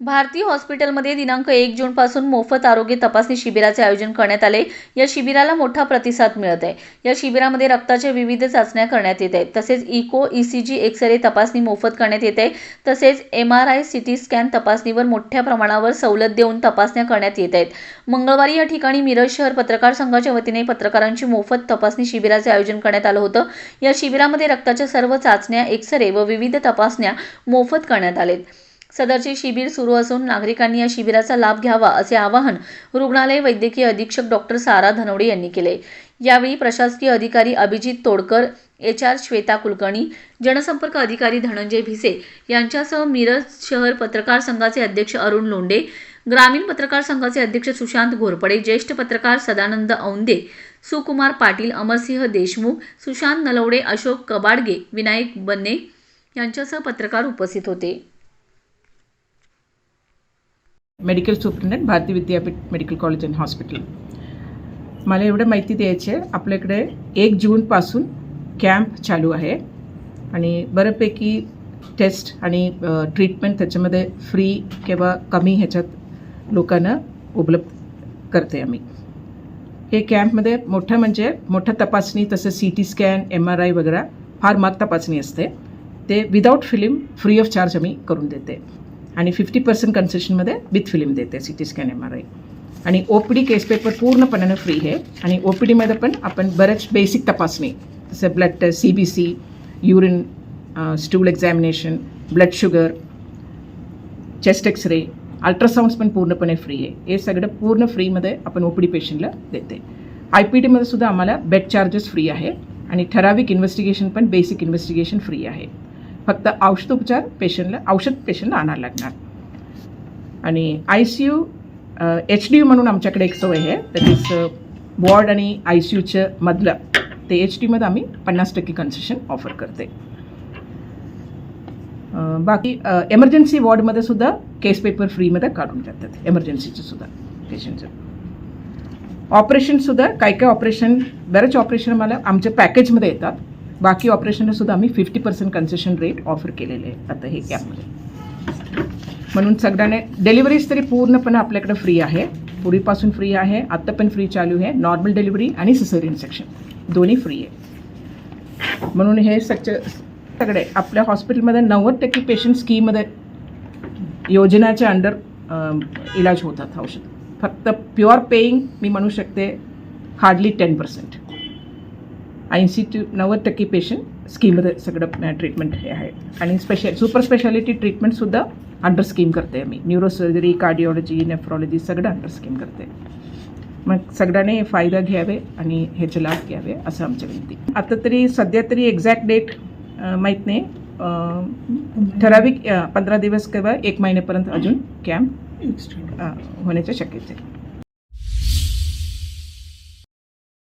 भारती हॉस्पिटलमध्ये दिनांक एक जूनपासून मोफत आरोग्य तपासणी शिबिराचे आयोजन करण्यात आले. या शिबिराला मोठा प्रतिसाद मिळत आहे. या शिबिरामध्ये रक्ताच्या विविध चाचण्या करण्यात येत आहेत. तसेच echo E C G x-ray तपासणी मोफत करण्यात येते तसेच M R I C T scan तपासणीवर मोठ्या प्रमाणावर सवलत देऊन तपासण्या करण्यात येत आहेत. मंगळवारी या ठिकाणी मिरज शहर पत्रकार संघाच्या वतीने पत्रकारांची मोफत तपासणी शिबिराचे आयोजन करण्यात आलं होतं. या शिबिरामध्ये रक्ताच्या सर्व चाचण्या एक्सरे व विविध तपासण्या मोफत करण्यात आलेत. सदरचे शिबिर सुरू असून नागरिकांनी या शिबिराचा लाभ घ्यावा असे आवाहन रुग्णालय वैद्यकीय अधीक्षक डॉक्टर सारा धनवडे यांनी केले. यावेळी प्रशासकीय अधिकारी अभिजित तोडकर एच आर श्वेता कुलकर्णी जनसंपर्क अधिकारी धनंजय भिसे यांच्यासह मिरज शहर पत्रकार संघाचे अध्यक्ष अरुण लोंडे ग्रामीण पत्रकार संघाचे अध्यक्ष सुशांत घोरपडे ज्येष्ठ पत्रकार सदानंद औंदे सुकुमार पाटील अमरसिंह देशमुख सुशांत नलवडे अशोक कबाडगे विनायक बन्ने यांच्यासह पत्रकार उपस्थित होते. Medical superintendent Bharati Vidyapeeth medical college and hospital मला एवढं माहिती द्यायची आहे आपल्याकडे एक जूनपासून कॅम्प चालू आहे. आणि बऱ्यापैकी टेस्ट आणि ट्रीटमेंट त्याच्यामध्ये फ्री किंवा कमी ह्याच्यात लोकांना उपलब्ध करते आम्ही. हे कॅम्पमध्ये मोठं म्हणजे मोठं तपासणी तसं C T scan M R I वगैरे फार महाग तपासणी असते. ते without film free of charge आम्ही करून देते. आणि फिफ्टी पर्सेंट कन्सेशनमध्ये विथ फिल्म देते C T scan M R I आणि O P D case paper पूर्णपणानं free आहे. आणि ओ पी डीमध्ये पण आपण बरेच बेसिक तपासणी जसं blood test C B C urine stool examination blood sugar chest x-ray ultrasounds पण पूर्णपणे फ्री आहे. हे सगळं पूर्ण फ्रीमध्ये आपण ओ पी डी पेशंटला देते. आय पी डीमध्ये सुद्धा आम्हाला बेड चार्जेस फ्री आहे. आणि ठराविक इन्व्हेस्टिगेशन पण बेसिक इन्व्हेस्टिगेशन फ्री आहे. फक्त औषधोपचार पेशंटला औषध पेशंटला आणायला लागणार. आणि I C U H D U म्हणून आमच्याकडे एक सोय आहे. दॅट इज वॉर्ड आणि आय सी यूच्या मधलं ते एच डीमध्ये आम्ही पन्नास टक्के कन्सेशन ऑफर करते. बाकी एमर्जन्सी वॉर्डमध्ये सुद्धा केस पेपर फ्रीमध्ये काढून जातात. एमर्जन्सीचं सुद्धा पेशंटचं ऑपरेशनसुद्धा काही काही ऑपरेशन बरेच ऑपरेशन मला आमच्या पॅकेजमध्ये येतात. बाकी ऑपरेशनला सुद्धा आम्ही fifty percent concession rate offer केलेले आहे आता हे कॅबमध्ये म्हणून सगळ्यांना डिलिव्हरीज तरी पूर्णपणे आपल्याकडे फ्री आहे. पूर्वीपासून फ्री आहे. आत्ता पण फ्री चालू आहे. नॉर्मल डिलिव्हरी आणि सिसरियन सेक्शन दोन्ही फ्री आहे. म्हणून हे सच सगळे आपल्या हॉस्पिटलमध्ये नव्वद टक्के पेशंट स्कीमध्ये योजनाच्या अंडर इलाज होतात औषध. फक्त प्युअर पेईंग मी म्हणू शकते हार्डली टेन पर्सेंट ऐंशी टू नव्वद टक्के पेशंट स्कीममध्ये सगळं ट्रीटमेंट हे आहे आणि स्पेशल सुपर स्पेशालिटी ट्रीटमेंटसुद्धा अंडर स्कीम करते मी न्यूरोसर्जरी कार्डिओलॉजी नेफ्रॉलॉजी सगळं अंडर स्कीम करते. मग सगळ्यांनी फायदा घ्यावे आणि ह्याचे लाभ घ्यावे असं आमची विनंती. आता तरी सध्या तरी एक्झॅक्ट डेट माहीत नाही. ठराविक पंधरा दिवस किंवा एक महिन्यापर्यंत अजून कॅम्प होण्याच्या शक्यता. आहे